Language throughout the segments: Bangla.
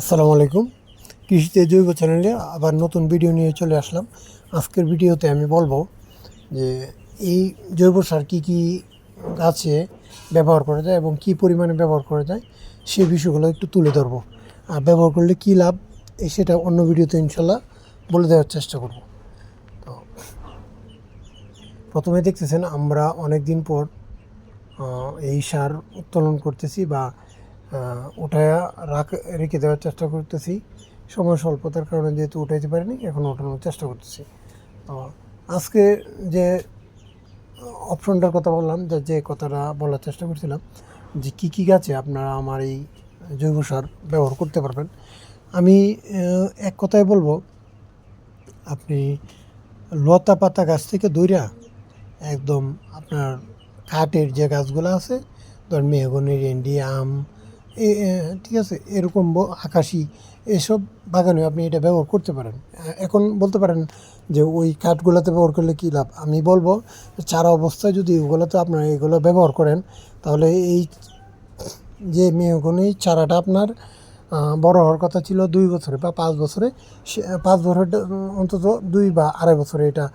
আসসালামু আলাইকুম। কৃষিতে জৈব চ্যানেলে আবার নতুন ভিডিও নিয়ে চলে আসলাম। আজকের ভিডিওতে আমি বলব যে এই জৈব সার কী কী গাছে ব্যবহার করা যায় এবং কী পরিমাণে ব্যবহার করা যায় সে বিষয়গুলো একটু তুলে ধরবো। আর ব্যবহার করলে কী লাভ সেটা অন্য ভিডিওতে ইনশাল্লাহ বলে দেওয়ার চেষ্টা করব। তো প্রথমে দেখতেছেন আমরা অনেক দিন পর এই সার উত্তোলন করতেছি বা উঠায় রাখ, রেখে দেওয়ার চেষ্টা করতেছি। সময় স্বল্পতার কারণে যেহেতু উঠাইতে পারিনি, এখন ওঠানোর চেষ্টা করতেছি। তো আজকে যে অপশনটার কথা বললাম, যে যে কথাটা বলার চেষ্টা করছিলাম, যে, কী কী গাছে আপনারা আমার এই জৈব সার ব্যবহার করতে পারবেন? আমি এক কথায় বলব, আপনি লতা পাতা গাছ থেকে দইরা একদম আপনার কাঠের যে গাছগুলো আছে ধরেন মেহগনি রেন্ডি আম ঠিক আছে, এরকম আকাশি এসব বাগানে আপনি এটা ব্যবহার করতে পারেন। এখন বলতে পারেন যে ওই কাঠগুলোতে ব্যবহার করলে কী লাভ? আমি বলব, চারা অবস্থায় যদি ওগুলোতে আপনারা এগুলো ব্যবহার করেন, তাহলে এই যে মেহগনি চারাটা আপনার বড় হওয়ার কথা ছিল দুই বছরে বা পাঁচ বছরে পাঁচ বছর অন্তত দুই বা আড়াই বছরে এটা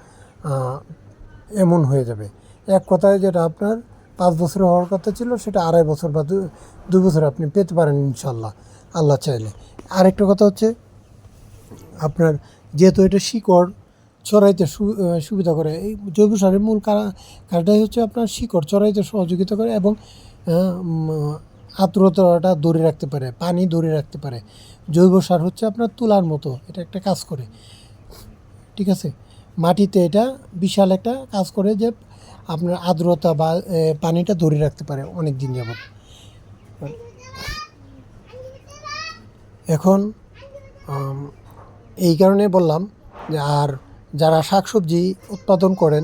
এমন হয়ে যাবে। এক কথায় যেটা আপনার পাঁচ বছর হওয়ার কথা ছিল, সেটা আড়াই বছর বা দু- বছর আপনি পেতে পারেন ইনশাল্লাহ আল্লাহ চাইলে। আরেকটা কথা হচ্ছে, আপনার যেহেতু এটা শিকড় চড়াইতে সুবিধা করে, এই জৈব সারের মূল কারণটাই হচ্ছে আপনার শিকড় চড়াইতে সহযোগিতা করে এবং আর্দ্রতাটা ধরে রাখতে পারে, পানি ধরে রাখতে পারে। জৈব সার হচ্ছে আপনার তুলার মতো, এটা একটা কাজ করে। ঠিক আছে? মাটিতে এটা বিশাল একটা কাজ করে যে আপনার আর্দ্রতা বা পানিটা ধরে রাখতে পারে অনেক দিন যাবত এখন এই কারণে বললাম আর যারা শাকসবজি উৎপাদন করেন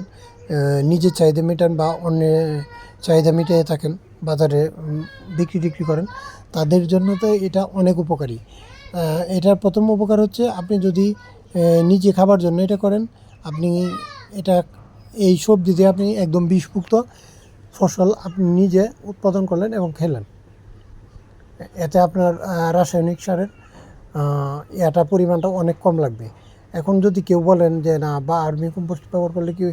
নিজের চাহিদা মেটান বা অন্যের চাহিদা মিটিয়ে থাকেন, বাজারে বিক্রি টিক্রি করেন, তাদের জন্য তো এটা অনেক উপকারী। এটার প্রথম উপকার হচ্ছে আপনি যদি নিজে খাবার জন্য এটা করেন, আপনি এটা এই সবজি দিয়ে আপনি একদম বিষমুক্ত ফসল আপনি নিজে উৎপাদন করলেন এবং খেলেন। এতে আপনার রাসায়নিক সারের এটা পরিমাণটা অনেক কম লাগবে। এখন যদি কেউ বলেন যে, না, বা আর্মি কম্পোস্ট ব্যবহার করলে কি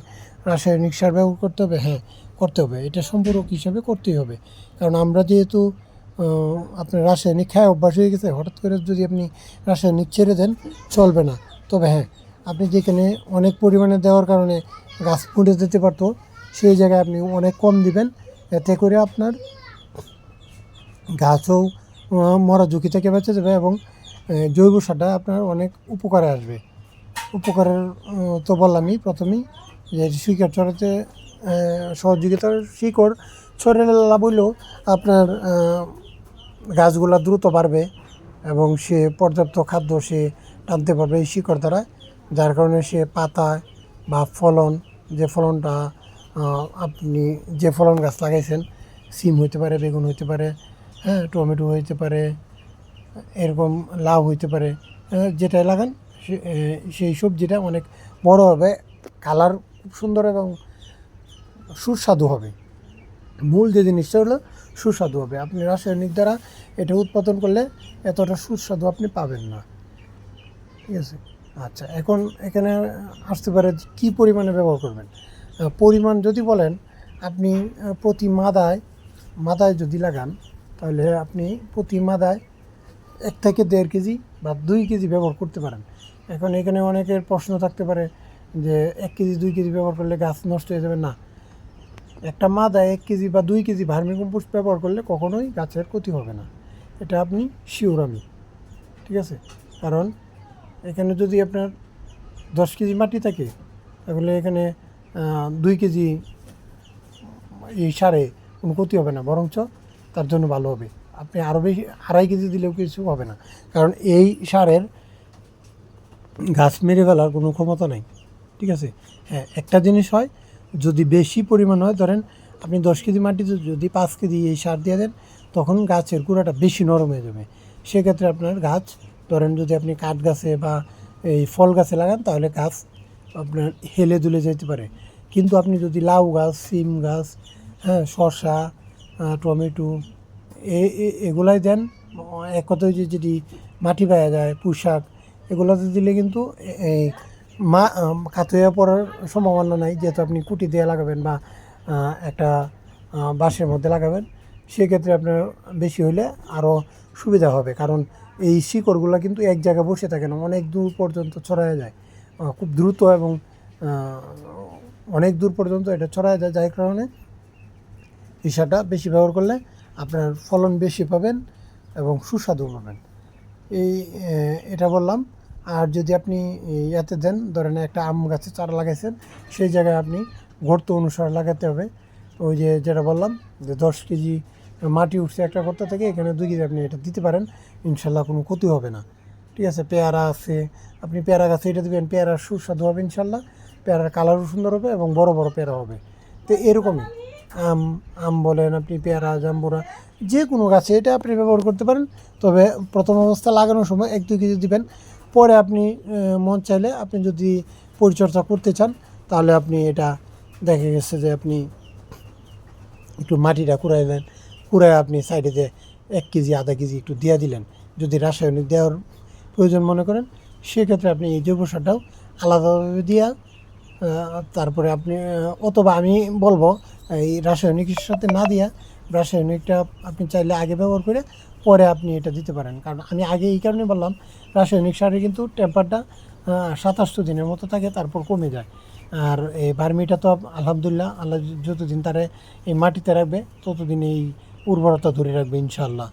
রাসায়নিক সার ব্যবহার করতে হবে? হ্যাঁ করতে হবে। এটা সম্পূরক হিসাবে করতেই হবে। কারণ আমরা যেহেতু আপনার রাসায়নিক খায় অভ্যাস হয়ে গেছে, হঠাৎ করে যদি আপনি রাসায়নিক ছেড়ে দেন, চলবে না। তবে হ্যাঁ আপনি যেখানে অনেক পরিমাণে দেওয়ার কারণে গাছ ফুটে যেতে পারতো, সেই জায়গায় আপনি অনেক কম দিবেন। এতে করে আপনার গাছও মরা ঝুঁকি থেকে বেঁচে যাবে এবং জৈব সারটা আপনার অনেক উপকারে আসবে। উপকারের তো বললামই প্রথমেই যে শিকড় ছড়াতে সহযোগিতার শিকড় ছড়ালে লাভ হইলেও আপনার গাছগুলা দ্রুত বাড়বে এবং সে পর্যাপ্ত খাদ্য সে টানতে পারবে এই শিকড় দ্বারা। যার কারণে সে পাতায় বা ফলন, যে ফলনটা আপনি যে ফলন গাছ লাগাইছেন, সিম হইতে পারে, বেগুন হইতে পারে হ্যাঁ টমেটো হইতে পারে, এরকম লাউ হইতে পারে যেটাই লাগান সেই সবজিটা অনেক বড় হবে, কালার খুব সুন্দর এবং সুস্বাদু হবে। মূল যে জিনিসটা হলো, সুস্বাদু হবে। আপনি রাসায়নিক দ্বারা এটা উৎপাদন করলে এতটা সুস্বাদু আপনি পাবেন না। ঠিক আছে? আচ্ছা এখন এখানে আসতে পারে কী পরিমাণে ব্যবহার করবেন? পরিমাণ যদি বলেন, আপনি প্রতি মাদায় মাদায় যদি লাগান, তাহলে আপনি প্রতি মাদায় এক থেকে দেড় কেজি বা দুই কেজি ব্যবহার করতে পারেন। এখন এখানে অনেকের প্রশ্ন থাকতে পারে যে এক কেজি, দুই কেজি ব্যবহার করলে গাছ নষ্ট হয়ে যাবে। না, একটা মাদায় এক কেজি বা দুই কেজি ভার্মি কম্পোস্ট ব্যবহার করলে কখনোই গাছের ক্ষতি হবে না। এটা আপনি শিওর আমি, ঠিক আছে? কারণ এখানে যদি আপনার দশ কেজি মাটি থাকে, তাহলে এখানে দুই কেজি এই সারে কোনো ক্ষতি হবে না, বরঞ্চ তার জন্য ভালো হবে। আপনি আরও বেশি, আড়াই কেজি দিলেও কিছু হবে না। কারণ এই সারের গাছ মেরে ফেলার কোনো ক্ষমতা নেই, ঠিক আছে? হ্যাঁ একটা জিনিস হয়, যদি বেশি পরিমাণ হয়, ধরেন আপনি দশ কেজি মাটিতে যদি পাঁচ কেজি এই সার দিয়ে দেন, তখন গাছের গুঁড়াটা বেশি নরম হয়ে যাবে। সেক্ষেত্রে আপনার গাছ ধরেন যদি আপনি কাঠ গাছে বা এই ফল গাছে লাগান, তাহলে গাছ আপনার হেলে দুলে যেতে পারে। কিন্তু আপনি যদি লাউ গাছ, সিম গাছ হ্যাঁ শসা টমেটো এগুলাই দেন, এক কথায় যে যদি মাটি পাওয়া যায় পোশাক এগুলোতে দিলে কিন্তু এই মা কাত হয়ে পড়ার সম্ভাবনা নাই। যেহেতু আপনি কুটি দিয়ে লাগাবেন বা একটা বাঁশের মধ্যে লাগাবেন, সেক্ষেত্রে আপনার বেশি হলে আরও সুবিধা হবে। কারণ এই শিকড়গুলো কিন্তু এক জায়গায় বসে থাকে না, অনেক দূর পর্যন্ত ছড়ায় যায়। খুব দ্রুত এবং অনেক দূর পর্যন্ত এটা ছড়ায় যায়। যার কারণে সারটা বেশি ব্যবহার করলে আপনার ফলন বেশি পাবেন এবং সুস্বাদু পাবেন। এই এটা বললাম। আর যদি আপনি ইয়াতে দেন, ধরেন একটা আম গাছে চারা লাগাইছেন, সেই জায়গায় আপনি গর্ত অনুসারে লাগাতে হবে। ওই যে যেটা বললাম, যে দশ কেজি মাটি উঠছে একটা গর্ত থেকে, এখানে দুই কেজি আপনি এটা দিতে পারেন, ইনশাল্লাহ কোনো ক্ষতি হবে না। ঠিক আছে, পেয়ারা আছে, আপনি পেয়ারা গাছে এটা দেবেন, পেয়ারার সুস্বাদু হবে ইনশাল্লাহ, পেয়ারার কালারও সুন্দর হবে এবং বড় বড় পেয়ারা হবে। তো এরকমই, আম আম বলেন আপনি, পেয়ারা, জাম্বুরা, যে কোনো গাছে এটা আপনি ব্যবহার করতে পারেন, তবে প্রথম অবস্থা লাগানোর সময় এক, দুই কেজি দিবেন। পরে আপনি মন চাইলে আপনি যদি পরিচর্যা করতে চান, তাহলে আপনি এটা দেখা গেছে যে আপনি একটু মাটিটা কুড়াইলেন কুড়ায় আপনি সাইডে যে এক কেজি, আধা কেজি একটু দিয়ে দিলেন, যদি রাসায়নিক দেওয়ার প্রয়োজন মনে করেন, সেক্ষেত্রে আপনি এই জৈব সারটাও আলাদাভাবে দিয়া তারপরে আপনি অথবা আমি বলব, এই রাসায়নিকের সাথে না দিয়া রাসায়নিকটা আপনি চাইলে আগে ব্যবহার করে পরে আপনি এটা দিতে পারেন। কারণ আমি আগে এই কারণে বললাম, রাসায়নিক সারে কিন্তু টেম্পারটা সাতাশশো দিনের মতো থাকে, তারপর কমে যায়। আর এই বার্মিটা তো আলহামদুলিল্লাহ, আল্লাহ যতদিন তারা এই মাটিতে রাখবে, ততদিন এই উর্বরতা ধরে রাখবে ইনশাল্লাহ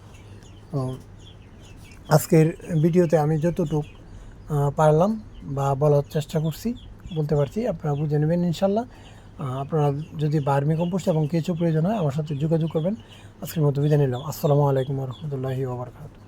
আজকের ভিডিওতে আমি যতটুক পারলাম বা বলার চেষ্টা করছি, বলতে পারছি, আপনারা বুঝে নেবেন ইনশাল্লাহ আপনারা যদি বার্মি কম্পোস্ট এবং কিছু প্রয়োজন হয় আমার সাথে যোগাযোগ করবেন। আজকের মতো বিদায় নিলাম। আসসালামু আলাইকুম রহমতুল্লাহি ওবরকাত